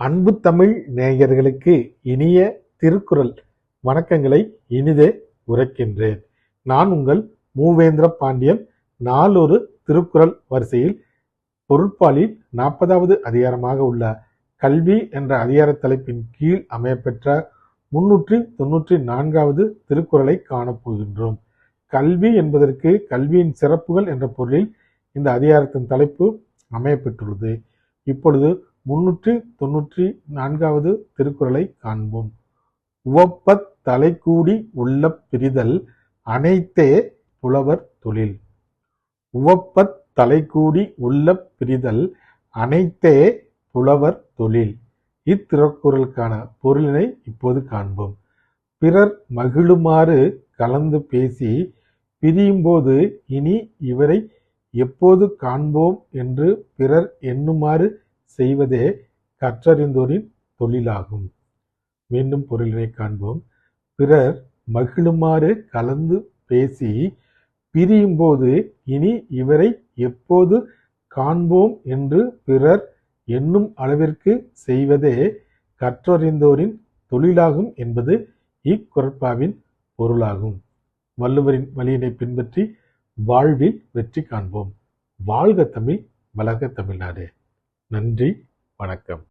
அன்பு தமிழ் நேயர்களுக்கு இனிய திருக்குறள் வணக்கங்களை இனிதே உரைக்கின்றேன். நான் உங்கள் மூவேந்திர பாண்டியன். நாளொரு திருக்குறள் வரிசையில் பொருட்பாலில் நாற்பதாவது அதிகாரமாக உள்ள கல்வி என்ற அதிகார தலைப்பின் கீழ் அமையப்பெற்ற முன்னூற்றி தொன்னூற்றி நான்காவது திருக்குறளை காணப்போகின்றோம் கல்வி என்பதற்கு கல்வியின் சிறப்புகள் என்ற பொருளில் இந்த அதிகாரத்தின் தலைப்பு அமையப்பெற்றுள்ளது. இப்பொழுது முன்னூற்றி தொன்னூற்றி நான்காவது திருக்குறளை காண்போம். உவப்பத் தலைக்கூடி உள்ள பிரிதல் அனைத்தே புலவர் தொழில். உவப்பத் தலைக்கூடி உள்ள பிரிதல் அனைத்தே புலவர் தொழில். இத்திருக்குறளுக்கான பொருளினை இப்போது காண்போம். பிறர் மகிழுமாறு கலந்து பேசி பிரியும்போது இனி இவரை எப்போது காண்போம் என்று பிறர் எண்ணுமாறு செய்வதே கற்றறிந்தோரின் தொழிலாகும். மீண்டும் பொருளினை காண்போம். பிறர் மகிழுமாறு கலந்து பேசி பிரியும்போது இனி இவரை எப்போது காண்போம் என்று பிறர் எண்ணும் அளவிற்கு செய்வதே கற்றறிந்தோரின் தொழிலாகும் என்பது இக்குறட்பாவின் பொருளாகும். வள்ளுவரின் வழியினை பின்பற்றி வாழ்வில் வெற்றி காண்போம். வாழ்க தமிழ் வளர்க தமிழ்நாடு. நன்றி வணக்கம்.